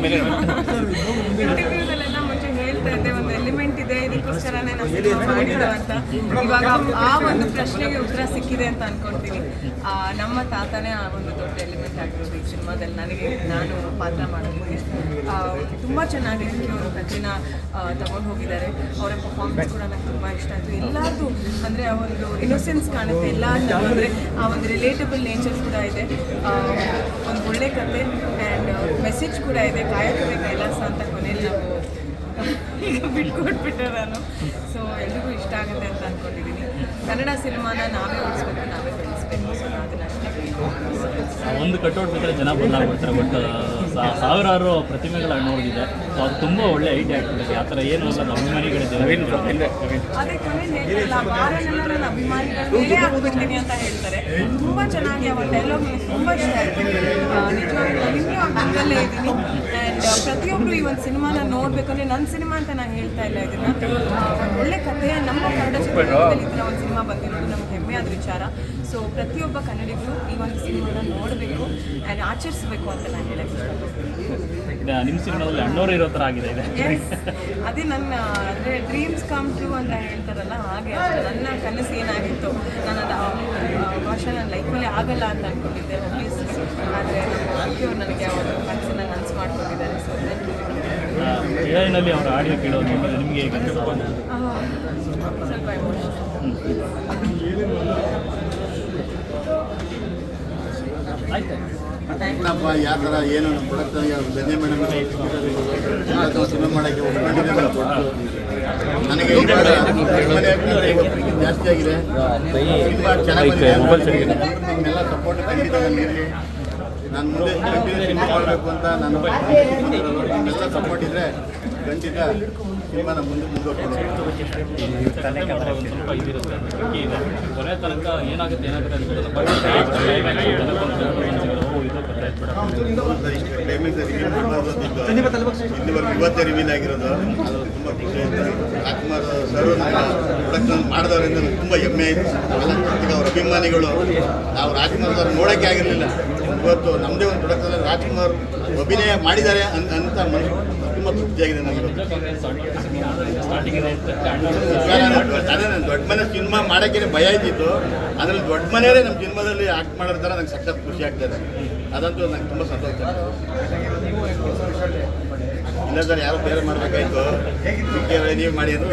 Madam ಇದ್ದೆ ಒಂದು element ಇದೆ ಇದಕ್ಕೋಸ್ಕರನೇ ನಾನು ಮಾಡಿದ್ದು ಅಂತ. ಇವಾಗ ಆ ಒಂದು ಪ್ರಶ್ನೆಗೆ ಉತ್ತರ ಸಿಕ್ಕಿದೆ ಅಂತ ಅನ್ಕೊಳ್ತೀನಿ. ನಮ್ಮ ತಾತನೇ ಆ ಒಂದು ದೊಡ್ಡ ಎಲಿಮೆಂಟ್ ಆಗಿರೋದು ಈ ಸಿನಿಮಾದಲ್ಲಿ. ನನಗೆ ನಾನು ಪಾತ್ರ ಮಾಡೋದಕ್ಕೆ ತುಂಬ ಚೆನ್ನಾಗಿ ಇದಕ್ಕೆ ಅವರು ಕಥೆನ ತಗೊಂಡು ಹೋಗಿದ್ದಾರೆ. ಅವರ ಪರ್ಫಾರ್ಮೆನ್ಸ್ ಕೂಡ ನಂಗೆ ತುಂಬ ಇಷ್ಟ ಆಯಿತು. ಎಲ್ಲರದು ಅಂದರೆ ಆ ಒಂದು ಇನ್ನೋಸೆನ್ಸ್ ಕಾಣುತ್ತೆ. ಎಲ್ಲ ಅಂದರೆ ಆ ಒಂದು ರಿಲೇಟಬಲ್ ನೇಚರ್ ಕೂಡ ಇದೆ. ಒಂದು ಒಳ್ಳೆ ಕತೆ ಆ್ಯಂಡ್ ಮೆಸೇಜ್ ಕೂಡ ಇದೆ. ಕಾಯಕವೇ ಕೈಲಾಸ ಅಂತ ಕೊನೆಯಲ್ಲಿ ನಾವು ಈಗ ಬಿಟ್ಕೊಟ್ಬಿಟ್ಟೆ ನಾನು. ಸೊ ಎಲ್ರಿಗೂ ಇಷ್ಟ ಆಗುತ್ತೆ ಅಂತ ಅಂದ್ಕೊಂಡಿದ್ದೀನಿ ಕನ್ನಡ ಸಿನಿಮಾನ ನಾವೇ ಉಳಿಸ್ಬೇಕು ನಾವೇ ಬೆಳೆಸ್ಬೇಕು. ಸೊ ಅದು ಆ ಒಂದು ಕಟ್ಔಟ್ ಬಿಟ್ಟರೆ ಜನ ಬದಲಾಗ್ಬಿಡ್ತಾರೆ ಬಟ್ ಸಾವಿರಾರು ಪ್ರತಿಮೆಗಳ ನೋಡಿದೆ ಸೊ ಅದು ತುಂಬ ಒಳ್ಳೆ ಐಡಿಯಾ ಆಗ್ತದೆ ಆ ಥರ ಏನು ಅಲ್ಲ ಅಭಿಮಾನಿಗಳಿದೆ ಅದೇ ಬಾರನೆಲ್ಲ ಅಭಿಮಾನಿಗಳ ಅಂತ ಹೇಳ್ತಾರೆ. ತುಂಬ ಚೆನ್ನಾಗಿ ಅವರ ಡೈಲಾಗ್ ತುಂಬ ಇಷ್ಟ ಆಯ್ತು. ನಿಜವಾಗ್ಲೂ ಆ ಇದ್ದೀನಿ. ಆ್ಯಂಡ್ ಪ್ರತಿಯೊಬ್ಬರು ಈ ಒಂದು ಸಿನಿಮಾನ ನೋಡಬೇಕಂದ್ರೆ ನನ್ನ ಸಿನಿಮಾ ಅಂತ ನಾನು ಹೇಳ್ತಾ ಇಲ್ಲ ಇದನ್ನ. ಒಳ್ಳೆ ಕಥೆಯ ನಮ್ಮ ಕನ್ನಡ ಒಂದು ಸಿನಿಮಾ ಬಂದಿರೋದು ನಮ್ಗೆ ಹೆಮ್ಮೆ ಆದ ವಿಚಾರ. ಸೊ ಪ್ರತಿಯೊಬ್ಬ ಕನ್ನಡಿಗರು ಈ ಒಂದು ಸಿನಿಮಾನ ನೋಡಬೇಕು ಅಂಡ್ ಆಚರಿಸಬೇಕು ಅಂತ ನಾನು ಹೇಳಕ್ಕೆ ನಿಮ್ಮ ಸಿನಿಮಾದಲ್ಲಿ ಅಣ್ಣವರು ಇರೋ ಥರ ಆಗಿದೆ ಇದೆ. ಅದೇ ನನ್ನ ಅಂದರೆ ಡ್ರೀಮ್ಸ್ ಕಮ್ ಟ್ರೂ ಅಂತ ಹೇಳ್ತಾರಲ್ಲ ಹಾಗೆ ನನ್ನ ಕನಸು ಏನಾಗಿತ್ತು? ನಾನು ಅದು ಭಾಷೆ ನನ್ನ ಲೈಫಲ್ಲಿ ಆಗಲ್ಲ ಅಂತ ಅಂದ್ಕೊಂಡಿದ್ದೆ ಪ್ಲೀಸ್ ಆದರೆ ನಮ್ಮ ನನಗೆ ಒಂದು ಕನಸನ್ನ ಮಾಡ್ಕೊಂಡಿದ್ದಾರೆ ಸೊ ಅವರ ಆಡಿಯೋ ಕೇಳೋದು ನಿಮಗೆ ನಿಮಗೆ ಹೇಗೆ? ಸ್ವಲ್ಪ ಯಾವ ಥರ ಏನು ನಮ್ಮ ಪ್ರೊಡಕ್ಟ್ ಧನ್ಯ ಮೇಡಮ್ ಸಿನಿಮಾ ಮಾಡೋಕ್ಕೆ ನನಗೆ ಜಾಸ್ತಿ ಆಗಿದೆ. ತುಂಬ ಚೆನ್ನಾಗಿ ಬಂದಿದೆ. ಸಪೋರ್ಟ್ ಖಂಡಿತ ನನಗಿರಲಿ ನಾನು ಮುಂದೆ ಕಂಟಿನ್ಯೂ ಸಿನಿಮಾ ಮಾಡಬೇಕು ಅಂತ ನಾನು ನಿಮ್ಮೆಲ್ಲ ಸಪೋರ್ಟ್ ಇದ್ದರೆ ಖಂಡಿತ ಸಿನಿಮಾನ ಮುಂದೆ ಮುಂದೆ ಕೊನೆ ತನಕ ಏನಾಗುತ್ತೆ ಏನಾಗುತ್ತೆ ಇವತ್ತೇ ರಿವೀಲ್ ಆಗಿರೋದು. ಅದು ತುಂಬ ಖುಷಿ ಆಯಿತು. ರಾಜ್ಕುಮಾರ್ ಸರ್ ಪ್ರೊಡಕ್ಷನ್ ಮಾಡಿದವರಿಂದ ನನಗೆ ತುಂಬ ಹೆಮ್ಮೆ ಆಯಿತು. ಈಗ ಅವ್ರ ಅಭಿಮಾನಿಗಳು, ನಾವು ರಾಜ್ಕುಮಾರ್ ಸರ್ ನೋಡೋಕ್ಕೆ ಆಗಿರಲಿಲ್ಲ. ಇವತ್ತು ನಮ್ಮದೇ ಒಂದು ಪ್ರೊಡಕ್ಷನ್ ರಾಜ್ಕುಮಾರ್ ಅಭಿನಯ ಮಾಡಿದ್ದಾರೆ ಅಂತ ಅಂತ ಮನಸ್ಸು ತುಂಬ ತೃಪ್ತಿಯಾಗಿದೆ ನನಗೆ ಅದೇ ನಾನು ದೊಡ್ಡ ಮನೆ ಸಿನಿಮಾ ಮಾಡೋಕ್ಕೇನೆ ಭಯ ಇದ್ದಿತ್ತು ಅದರಲ್ಲಿ ದೊಡ್ಡ ಮನೆಯವರೇ ನಮ್ಮ ಸಿನಿಮಾದಲ್ಲಿ ಆಕ್ಟ್ ಮಾಡೋ ಥರ ನಂಗೆ ಸಖತ್ ಖುಷಿ ಆಗ್ತದೆ ಅದಂತೂ ನಂಗೆ ತುಂಬ ಸಂತೋಷ ಇಲ್ಲ ಸರ್ ಯಾರು ಬೇರೆ ಮಾಡಬೇಕಾಯ್ತು. ನೀವು ಮಾಡಿ ಅಂತ